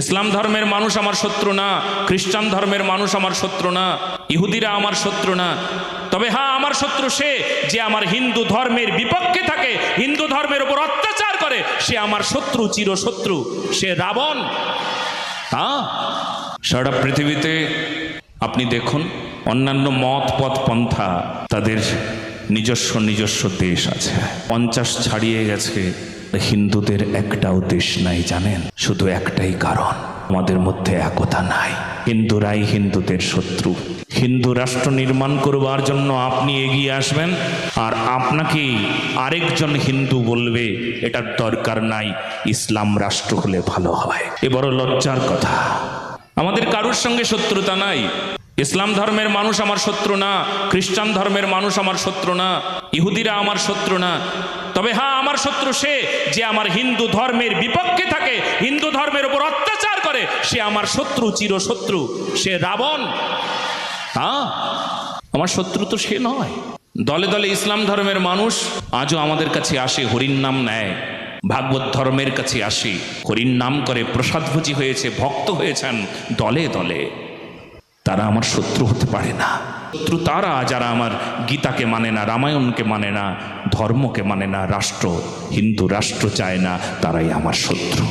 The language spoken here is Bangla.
ইসলাম ধর্মের মানুষ আমার শত্রু না, খ্রিস্টান ধর্মের মানুষ আমার শত্রু না, ইহুদিরা আমার শত্রু না। তবে হ্যাঁ আমার শত্রু সে যে আমার হিন্দু ধর্মের বিপক্ষে থাকে, হিন্দু ধর্মের উপর অত্যাচার করে, সে আমার শত্রু চির শত্রু সে রাবণ। হ্যাঁ সারা পৃথিবীতে আপনি দেখুন, অন্যান্য মত পথ পন্থা তাদের নিজস্ব নিজস্ব দেশ আছে। পঞ্চাশ ছাড়িয়ে গেছে হিন্দুদের একটাও দেশ নাই, জানেন? শুধু একটাই কারণ, আমাদের মধ্যে একতা নাই। হিন্দুরাই হিন্দুদের শত্রু। হিন্দু রাষ্ট্র নির্মাণ করবার জন্য আপনি এগিয়ে আসবেন, আর আপনাকে আরেকজন হিন্দু বলবে, এটার দরকার নাই, ইসলাম রাষ্ট্র হলে ভালো হয়। এ বড় লজ্জার কথা। আমাদের কারোর সঙ্গে শত্রুতা নাই? ইসলাম ধর্মের মানুষ আমার শত্রু না, খ্রিস্টান ধর্মের মানুষ আমার শত্রু না, ইহুদিরা আমার শত্রু না। তবে হ্যাঁ আমার শত্রু সে যে আমার হিন্দু ধর্মের বিপক্ষে থাকে, হিন্দু ধর্মের উপর অত্যাচার করে, সে আমার শত্রু চির শত্রু সে রাবণ। হ্যাঁ আমার শত্রু তো সে নয়। দলে দলে ইসলাম ধর্মের মানুষ আজও আমাদের কাছে আসে হরিণ নাম নেয়। ভাগবত ধর্মের কাছে আসে হরিণ নাম করে প্রসাদভোজী হয়েছে, ভক্ত হয়েছেন দলে দলে। তারা আমার শত্রু হতে পারে না। শত্রু তারা যারা আমার গীতাকে মানে না, রামায়ণকে মানে না, ধর্মকে মানে না, রাষ্ট্র, হিন্দু রাষ্ট্র চায় না, তারাই আমার শত্রু।